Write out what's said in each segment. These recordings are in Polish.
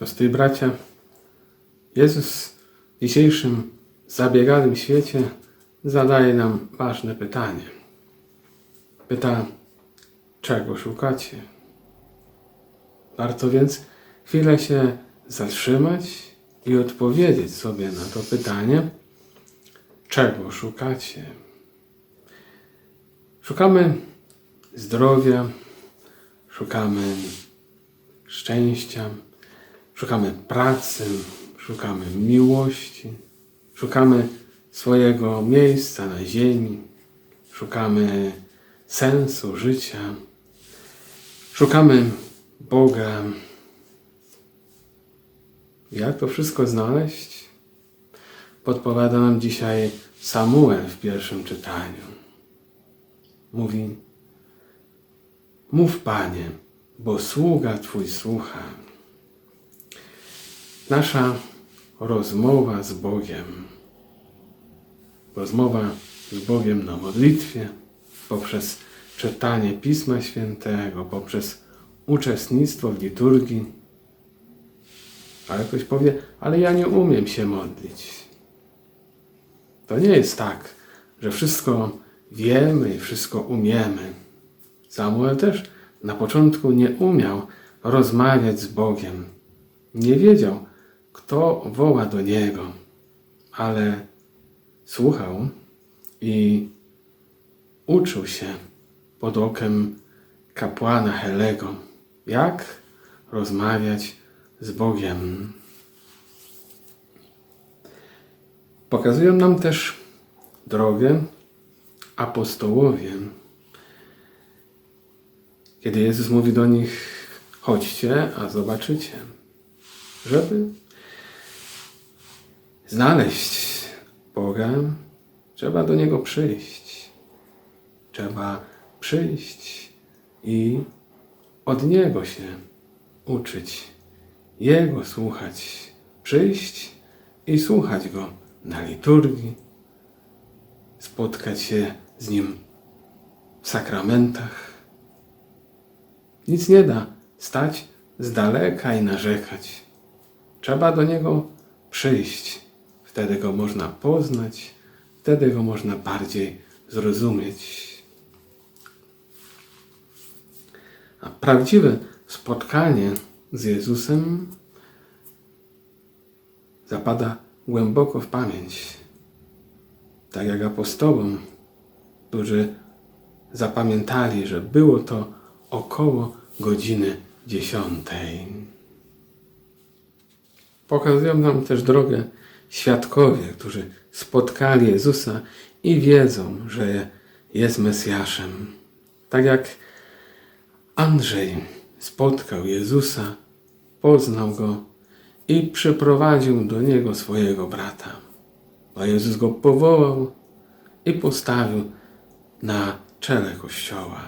Siostry i bracia, Jezus w dzisiejszym zabieganym świecie zadaje nam ważne pytanie. Pyta, czego szukacie? Warto więc chwilę się zatrzymać i odpowiedzieć sobie na to pytanie, czego szukacie? Szukamy zdrowia, szukamy szczęścia, szukamy pracy, szukamy miłości, szukamy swojego miejsca na ziemi, szukamy sensu życia, szukamy Boga. Jak to wszystko znaleźć? Podpowiada nam dzisiaj Samuel w pierwszym czytaniu. Mówi: Mów, panie, bo sługa twój słucha. Nasza rozmowa z Bogiem, rozmowa z Bogiem na modlitwie, poprzez czytanie Pisma Świętego, poprzez uczestnictwo w liturgii. Ale ktoś powie, ale ja nie umiem się modlić. To nie jest tak, że wszystko wiemy i wszystko umiemy. Samuel też na początku nie umiał rozmawiać z Bogiem. Nie wiedział, kto woła do niego, ale słuchał i uczył się pod okiem kapłana Helego, jak rozmawiać z Bogiem. Pokazują nam też drogę apostołowie. Kiedy Jezus mówi do nich, chodźcie, a zobaczycie, żeby znaleźć Boga, trzeba do Niego przyjść. Trzeba przyjść i od Niego się uczyć, Jego słuchać, przyjść i słuchać Go na liturgii, spotkać się z Nim w sakramentach. Nic nie da stać z daleka i narzekać. Trzeba do Niego przyjść. Wtedy Go można poznać, wtedy Go można bardziej zrozumieć. A prawdziwe spotkanie z Jezusem zapada głęboko w pamięć. Tak jak apostołom, którzy zapamiętali, że było to około godziny dziesiątej. Pokazują nam też drogę świadkowie, którzy spotkali Jezusa i wiedzą, że jest Mesjaszem. Tak jak Andrzej spotkał Jezusa, poznał go i przyprowadził do niego swojego brata. A Jezus go powołał i postawił na czele Kościoła.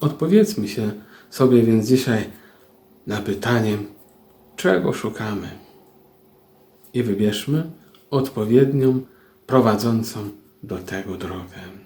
Odpowiedzmy się sobie więc dzisiaj na pytanie, czego szukamy i wybierzmy odpowiednią, prowadzącą do tego drogę.